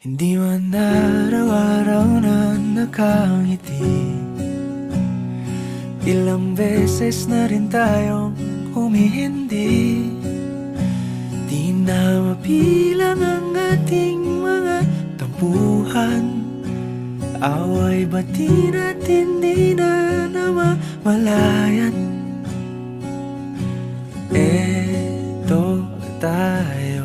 Hindi man araw-araw na nakangiti. Ilang beses na rin tayong humihindi. Di na mapilang ang ating mga tampuhan. Away bati natin di na namamalayan? Eto tayo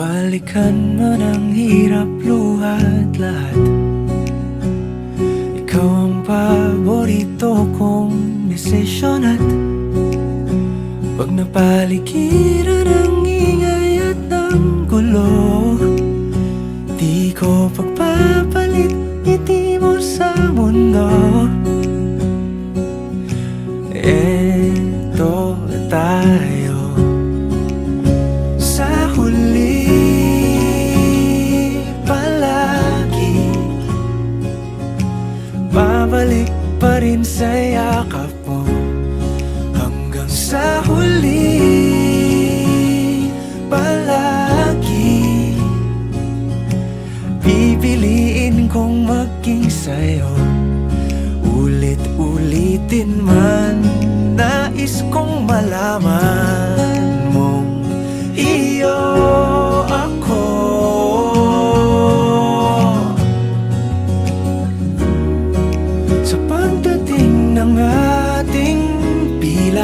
balikan man ang hirap luhat lahat. Ikaw ang paborito kong desisyon at Pag napaligiran ang ingay at ng gulo. Di ko pagpapalit ngiti mo sa mundo. Eto tayo rin sa yakap mo Hanggang sa huli. Palagi Pipiliin kong maging sa'yo. Ulit-ulitin man Nais kong malaman